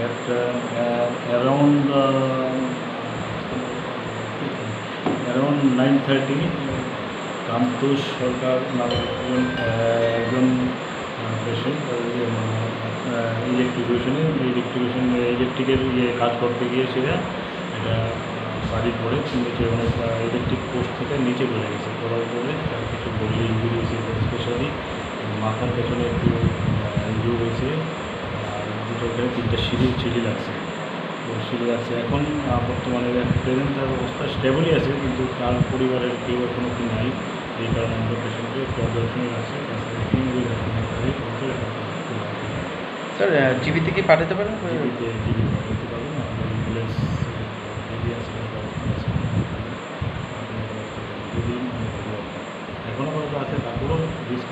at uh, uh, around uh, around 9:30 কান্তোষ সরকার নামে একজন একজন পেশেন্ট ইলেকট্রিফিকেশনে ইলেকট্রিফিকেশন ইলেকট্রিকের ইয়ে কাজ করতে গিয়েছিলেন এটা বাড়ির পরে নিচে মানে ইলেকট্রিক পোস্ট থেকে নিচে পড়ে গেছে। পড়ার পরে কিছু বডি ইঞ্জুরি স্পেশালি মাথার পেছনে একটু এখানে তিনটা সিঁড়ি ছিলি লাগছে তো সিঁড়ি লাগছে এখন বর্তমানে প্রেজেন্ট তার অবস্থা স্টেবলই আছে কিন্তু তার পরিবারের কেউ এখনও কি নাই। এই কারণে আমরা পেশেন্টকে একটু অবজারভেশনে রাখছি স্যার জিবিতে কি পাঠাতে পারেন? জীবিতে জীবিত করতে পারবেন। আমাদের অ্যাম্বুলেন্স রেডি আছে। এখনও পর্যন্ত আছে তারপরেও রিস্ক